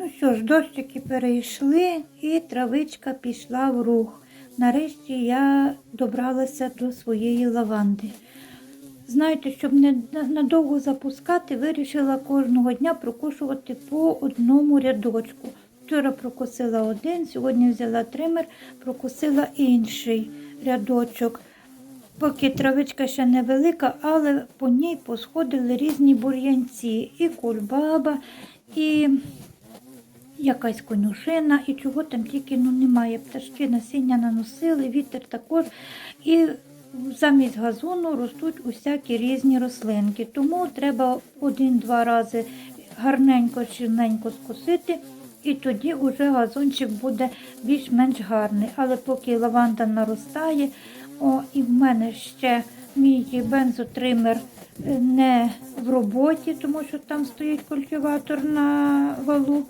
Ну що ж, дощики перейшли і травичка пішла в рух. Нарешті я добралася до своєї лаванди. Знаєте, щоб не надовго запускати, вирішила кожного дня прокушувати по одному рядочку. Вчора прокусила один, сьогодні взяла тример, прокусила інший рядочок. Поки травичка ще невелика, але по ній посходили різні бур'янці. І кульбаба, і якась конюшина, і чого там тільки ну, немає. Пташки насіння наносили, вітер також. І замість газону ростуть усякі різні рослинки. Тому треба один-два рази гарненько, щільненько скосити. І тоді вже газончик буде більш-менш гарний. Але поки лаванда наростає, о, і в мене ще мій бензотример не в роботі, тому що там стоїть культиватор на валу,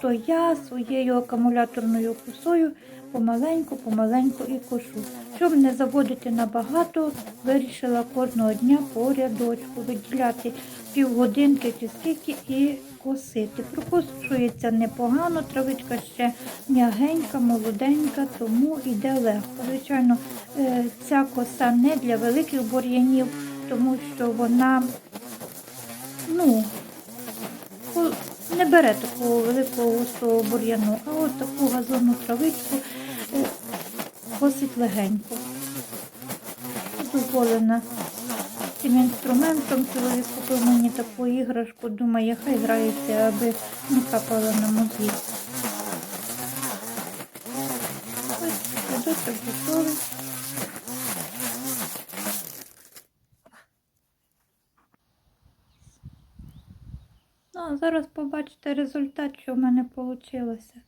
то я своєю акумуляторною косою помаленьку, помаленьку і кошу. Щоб не заводити набагато, вирішила кожного дня по рядочку виділяти півгодинки чи скільки і косити. Прокошується непогано, травичка ще м'ягенька, молоденька, тому йде легко. Звичайно, е, ця коса не для великих бур'янів, тому що вона ну, не бере такого великого густого бур'яну, а от таку газонну травичку е, косить легенько. Дозволена цим інструментом чоловік купив мені таку іграшку, думає, хай грається, аби не капало на мозги. Ось рядочок готовий. А зараз побачите результат, що в мене вийшло.